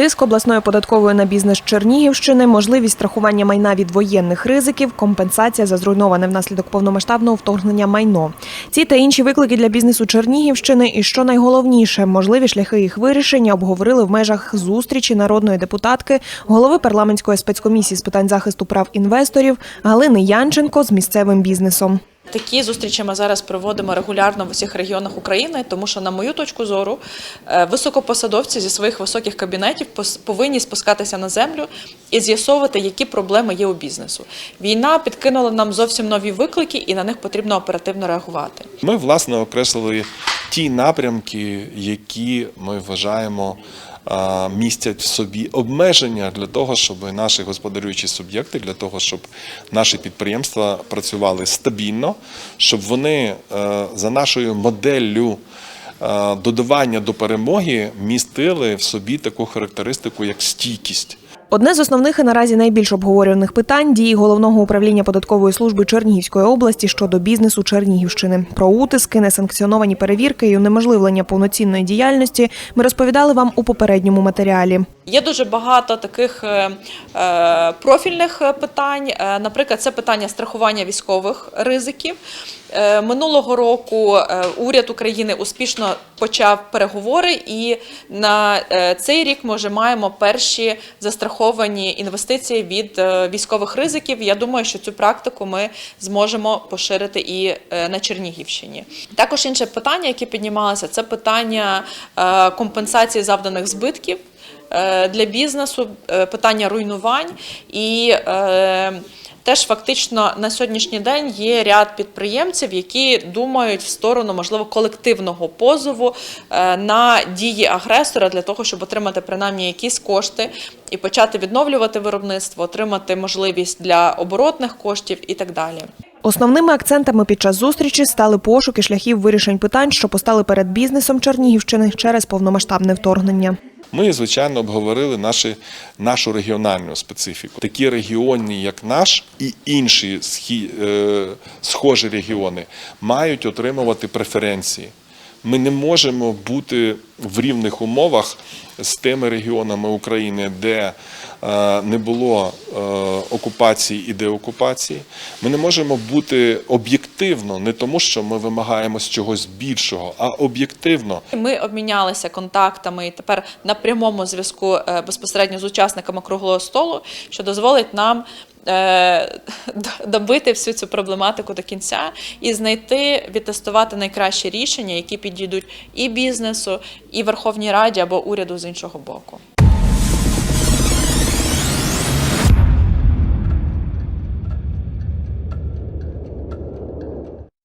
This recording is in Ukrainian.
Тиск обласної податкової на бізнес Чернігівщини, можливість страхування майна від воєнних ризиків, компенсація за зруйноване внаслідок повномасштабного вторгнення майно. Ці та інші виклики для бізнесу Чернігівщини, і що найголовніше, можливі шляхи їх вирішення обговорили в межах зустрічі народної депутатки, голови парламентської спецкомісії з питань захисту прав інвесторів Галини Янченко з місцевим бізнесом. Такі зустрічі ми зараз проводимо регулярно в усіх регіонах України, тому що, на мою точку зору, е, високопосадовці зі своїх високих кабінетів повинні спускатися на землю і з'ясовувати, які проблеми є у бізнесу. Війна підкинула нам зовсім нові виклики, і на них потрібно оперативно реагувати. Ми власне окреслили ті напрямки, які ми вважаємо містять в собі обмеження для того, щоб наші господарюючі суб'єкти, для того, щоб наші підприємства працювали стабільно, щоб вони е, за нашою моделлю е, додавання до перемоги містили в собі таку характеристику, як стійкість. Одне з основних і наразі найбільш обговорюваних питань дії головного управління податкової служби Чернігівської області щодо бізнесу Чернігівщини. Про утиски, несанкціоновані перевірки і унеможливлення повноцінної діяльності ми розповідали вам у попередньому матеріалі. Є дуже багато таких е, е, профільних е, питань. Наприклад, це питання страхування військових ризиків. Минулого року уряд України успішно почав переговори, і на цей рік ми вже маємо перші застраховані інвестиції від військових ризиків. Я думаю, що цю практику ми зможемо поширити і на Чернігівщині. Також інше питання, яке піднімалося, це питання компенсації завданих збитків для бізнесу, е, питання руйнувань і. е, Теж фактично на сьогоднішній день є ряд підприємців, які думають в сторону можливо колективного позову е, на дії агресора для того, щоб отримати принаймні якісь кошти і почати відновлювати виробництво, отримати можливість для оборотних коштів і так далі. Основними акцентами під час зустрічі стали пошуки шляхів вирішень питань, що постали перед бізнесом Чернігівщини через повномасштабне вторгнення. Ми, звичайно, обговорили наші, нашу регіональну специфіку. Такі регіони, як наш, і інші схі, е, схожі регіони мають отримувати преференції. Ми не можемо бути в рівних умовах з тими регіонами України, де не було е, окупації і деокупації. Ми не можемо бути об'єктивно, не тому, що ми вимагаємо з чогось більшого, а об'єктивно. Ми обмінялися контактами і тепер на прямому зв'язку е, безпосередньо з учасниками круглого столу, що дозволить нам е, добити всю цю проблематику до кінця і знайти, відтестувати найкращі рішення, які підійдуть і бізнесу, і Верховній Раді або уряду з іншого боку.